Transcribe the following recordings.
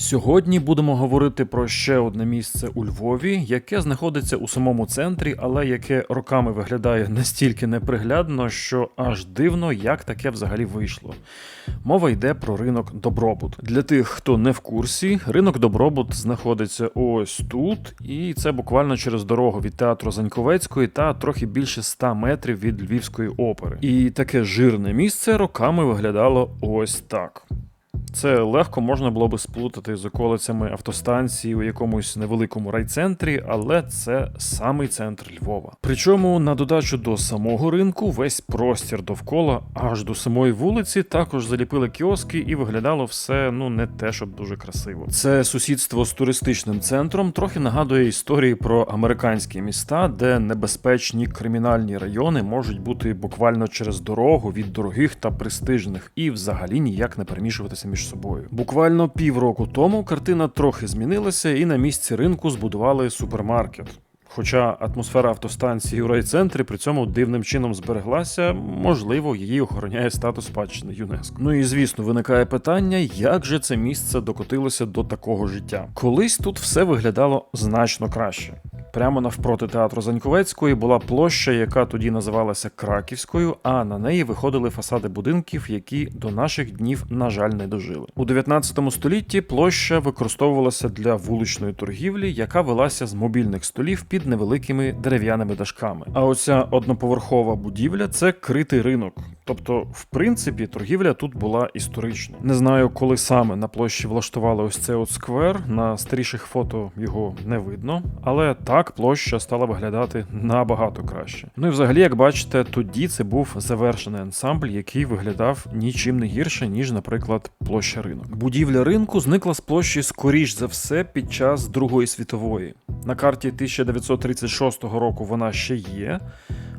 Сьогодні будемо говорити про ще одне місце у Львові, яке знаходиться у самому центрі, але яке роками виглядає настільки неприглядно, що аж дивно, як таке взагалі вийшло. Мова йде про ринок Добробут. Для тих, хто не в курсі, ринок Добробут знаходиться ось тут, і це буквально через дорогу від театру Заньковецької та трохи більше 100 метрів від Львівської опери. І таке жирне місце роками виглядало ось так. Це легко можна було би сплутати з околицями автостанції у якомусь невеликому райцентрі, але це самий центр Львова. Причому на додачу до самого ринку весь простір довкола аж до самої вулиці також заліпили кіоски і виглядало все ну не те, щоб дуже красиво. Це сусідство з туристичним центром трохи нагадує історії про американські міста, де небезпечні кримінальні райони можуть бути буквально через дорогу від дорогих та престижних і взагалі ніяк не перемішуватися між собою. Буквально півроку тому картина трохи змінилася, і на місці ринку збудували супермаркет. Хоча атмосфера автостанції у райцентрі при цьому дивним чином збереглася, можливо, її охороняє статус спадщини ЮНЕСКО. Ну і звісно, виникає питання, як же це місце докотилося до такого життя. Колись тут все виглядало значно краще. Прямо навпроти театру Заньковецької була площа, яка тоді називалася Краківською, а на неї виходили фасади будинків, які до наших днів, на жаль, не дожили. У 19 столітті площа використовувалася для вуличної торгівлі, яка велася з мобільних столів під невеликими дерев'яними дашками. А оця одноповерхова будівля це критий ринок. Тобто, в принципі, торгівля тут була історична. Не знаю, коли саме на площі влаштували ось цей от сквер. На старіших фото його не видно, але так площа стала виглядати набагато краще. Ну і взагалі, як бачите, тоді це був завершений ансамбль, який виглядав нічим не гірше, ніж, наприклад, площа ринок. Будівля ринку зникла з площі скоріш за все під час Другої світової. На карті 1936 року вона ще є.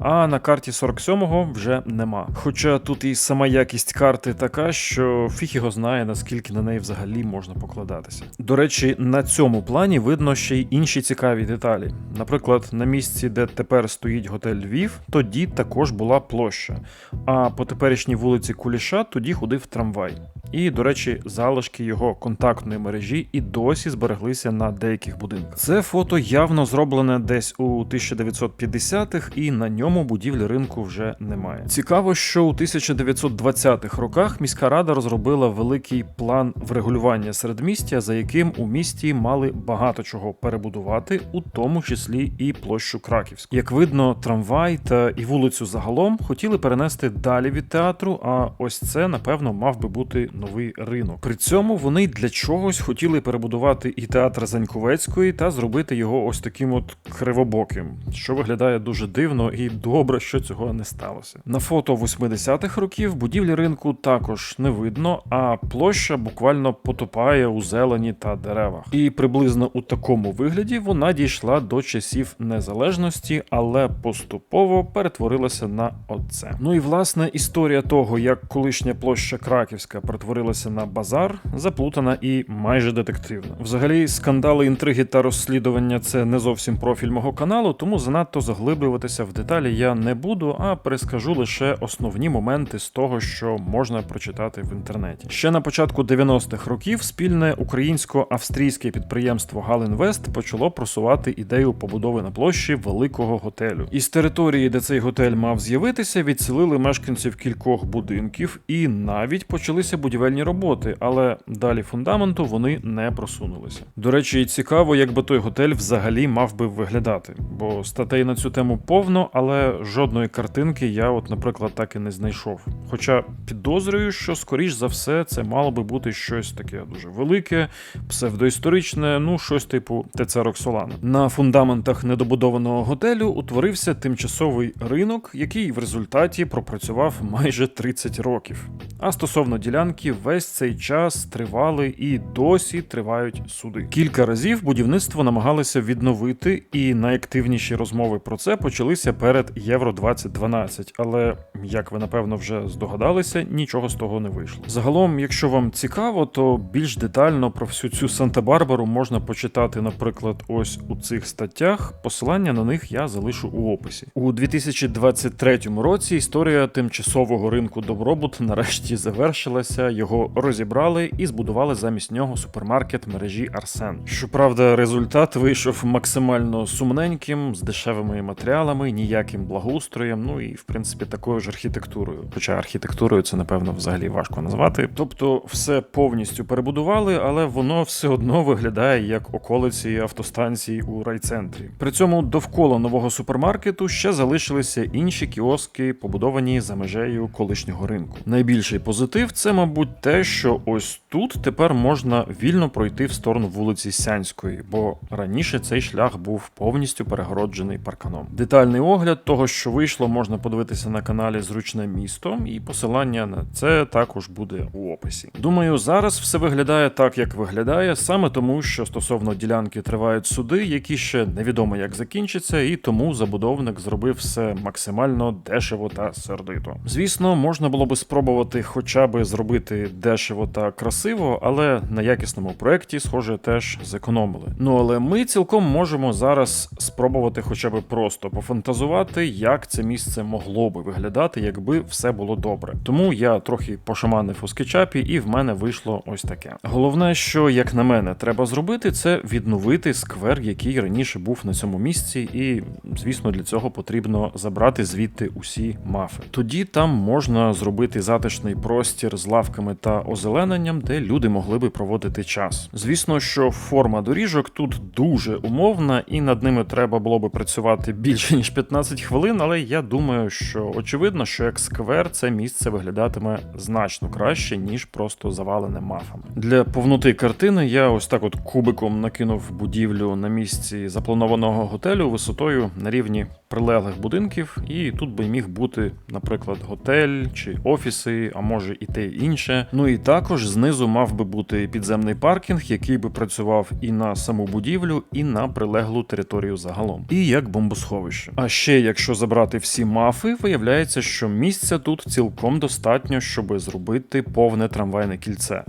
А на карті 47-го вже нема. Хоча тут і сама якість карти така, що фіг його знає, наскільки на неї взагалі можна покладатися. До речі, на цьому плані видно ще й інші цікаві деталі. Наприклад, на місці, де тепер стоїть готель Львів, тоді також була площа. А по теперішній вулиці Куліша тоді ходив трамвай. І, до речі, залишки його контактної мережі і досі збереглися на деяких будинках. Це фото явно зроблене десь у 1950-х, і на ньому будівлі ринку вже немає. Цікаво, що у 1920-х роках міська рада розробила великий план врегулювання середмістя, за яким у місті мали багато чого перебудувати, у тому числі і площу Краківську. Як видно, трамвай та і вулицю загалом хотіли перенести далі від театру. А ось це, напевно, мав би бути новий ринок. При цьому вони для чогось хотіли перебудувати і театр Заньковецької та зробити його ось таким от кривобоким, що виглядає дуже дивно і добре, що цього не сталося. На фото 80-х років будівлі ринку також не видно, а площа буквально потопає у зелені та деревах. І приблизно у такому вигляді вона дійшла до часів незалежності, але поступово перетворилася на оце. Ну і власне історія того, як колишня площа Краківська перетворилася на базар, заплутана і майже детективна. Взагалі, скандали, інтриги та розслідування це не зовсім профіль мого каналу, тому занадто заглиблюватися в деталі я не буду, а перескажу лише основні моменти з того, що можна прочитати в інтернеті. Ще на початку 90-х років спільне українсько-австрійське підприємство Галінвест почало просувати ідею побудови на площі великого готелю. Із території, де цей готель мав з'явитися, відселили мешканців кількох будинків і навіть почалися будівельні роботи, але далі фундаменту вони не просунулися. До речі, цікаво, як би той готель взагалі мав би виглядати, бо статей на цю тему повно, але жодної картинки я, от, наприклад, так і не знайшов. Хоча підозрюю, що скоріш за все це мало би бути щось таке дуже велике, псевдоісторичне, ну щось типу ТЦ Роксолана. На фундаментах недобудованого готелю утворився тимчасовий ринок, який в результаті пропрацював майже 30 років. А стосовно ділянки, весь цей час тривали і досі тривають суди. Кілька разів будівництво намагалися відновити, і найактивніші розмови про це почалися перед Євро 2012. Але як ви напевно вже здогадалися, нічого з того не вийшло. Загалом, якщо вам цікаво, то більш детально про всю цю Санта-Барбару можна почитати, наприклад, ось у цих статтях. Посилання на них я залишу у описі. У 2023 році історія тимчасового ринку добробут нарешті завершилася, його розібрали і збудували замість нього супермаркет мережі Арсен. Щоправда, результат вийшов максимально сумненьким, з дешевими матеріалами, ніяким благоустроєм, ну і в принципі такою ж архітектурою. Хоча архітектурою це напевно взагалі важко назвати. Тобто, все повністю перебудували, але воно все одно виглядає як околиці автостанції у райцентрі. При цьому довкола нового супермаркету ще залишилися інші кіоски, побудовані за межею колишнього ринку. Найбільший позитив це, мабуть, те, що ось тут тепер можна вільно пройти в сторону вулиці Сянської, бо раніше цей шлях був повністю перегороджений парканом. Детальний огляд того, що вийшло, можна подивитися на каналі Зручне місто, і посилання на це також буде у описі. Думаю, зараз все виглядає так, як виглядає, саме тому, що стосовно ділянки тривають суди, які ще невідомо як закінчаться, і тому забудовник зробив все максимально дешево та сердито. Звісно, можна було би спробувати хоча би зробити дешево та красиво, але на якісному проєкті, схоже, теж зекономили. Ну але ми цілком можемо зараз спробувати хоча б просто пофантазувати, як це місце могло би виглядати, якби все було добре. Тому я трохи пошаманив у скетчапі, і в мене вийшло ось таке. Головне, що як на мене треба зробити, це відновити сквер, який раніше був на цьому місці, і звісно, для цього потрібно забрати звідти усі мафи. Тоді там можна зробити затишний простір з лавками та озелененням, де люди могли би проводити час. Звісно, що форма доріжок тут дуже умовна, і над ними треба було би працювати більше ніж 15 хвилин. Але я думаю, що очевидно, що як сквер це місце виглядатиме значно краще, ніж просто завалене мафами. Для повноти картини я ось так от кубиком накинув будівлю на місці запланованого готелю висотою на рівні прилеглих будинків, і тут би міг бути, наприклад, готель чи офіси, а може і те інше. Ну і також знизу мав би бути підземний паркінг, який би працював і на саму будівлю, і на прилеглу територію загалом, і як бомбосховище. А ще якщо забрати всі мафи, виявляється, що місця тут цілком достатньо, щоб зробити повне трамвайне кільце.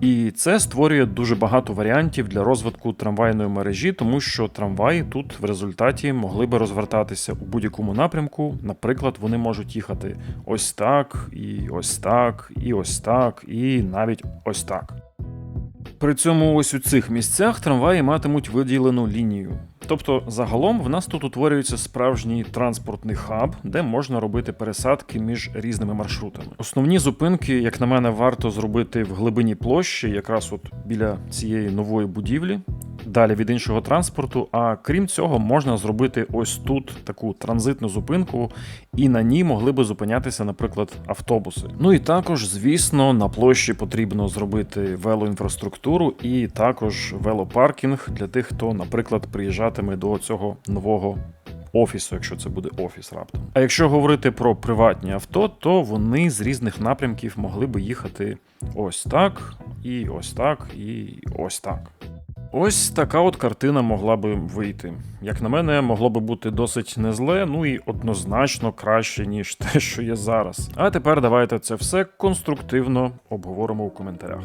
І це створює дуже багато варіантів для розвитку трамвайної мережі, тому що трамваї тут в результаті могли би розвертатися у будь-якому напрямку. Наприклад, вони можуть їхати ось так, і ось так, і ось так, і навіть ось так. При цьому ось у цих місцях трамваї матимуть виділену лінію. Тобто, загалом в нас тут утворюється справжній транспортний хаб, де можна робити пересадки між різними маршрутами. Основні зупинки, як на мене, варто зробити в глибині площі, якраз от біля цієї нової будівлі, далі від іншого транспорту. А крім цього, можна зробити ось тут таку транзитну зупинку, і на ній могли би зупинятися, наприклад, автобуси. Ну і також, звісно, на площі потрібно зробити велоінфраструктуру і також велопаркінг для тих, хто, наприклад, приїжджатиме до цього нового. Офісу, якщо це буде офіс раптом. А якщо говорити про приватні авто, то вони з різних напрямків могли би їхати ось так, і ось так, і ось так. Ось така от картина могла би вийти. Як на мене, могло би бути досить незле, ну і однозначно краще, ніж те, що є зараз. А тепер давайте це все конструктивно обговоримо у коментарях.